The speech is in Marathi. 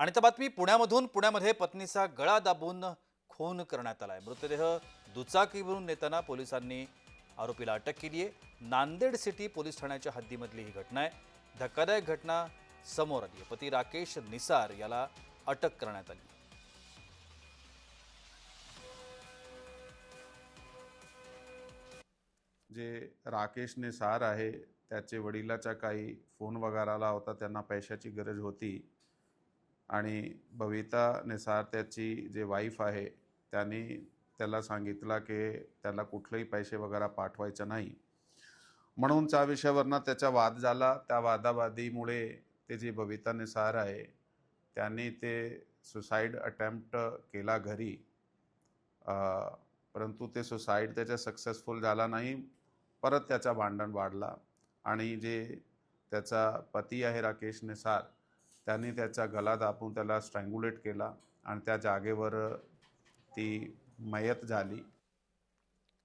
आणि त्या बातमी पुण्यामधून पुण्यामध्ये पत्नीचा गळा दाबून खून करण्यात आलाय. मृतदेह दुचाकीवरून नेताना पोलिसांनी आरोपीला अटक केली आहे नांदेड सिटी पोलीस ठाण्याच्या हद्दीमधली ही घटना आहे. धक्कादायक घटना समोर आली आहे पती राकेश निसार याला अटक करण्यात आली. जे राकेश निसार आहे त्याचे वडिलाचा काही फोन वगैरे आला होता त्यांना पैशाची गरज होती. आणि भवितानुसार निसार त्याची जे वाईफ आहे त्यांनी त्याला सांगितलं की त्याला कुठलेही पैसे वगैरे पाठवायचं नाही. म्हणून त्या विषयावरनं त्याचा वाद झाला. त्या वादावादीमुळे ते जे भवितानुसार निसार आहे त्यांनी ते सुसाईड अटेम्प्ट केला घरी. परंतु ते सुसाईड त्याचा सक्सेसफुल झाला नाही. परत त्याचा भांडण वाढला. आणि जे त्याचा पती आहे राकेश निसार त्यांनी त्याचा गला दाबून त्याला स्ट्रँग्युलेट केला आणि त्या जागेवर ती मयत झाली.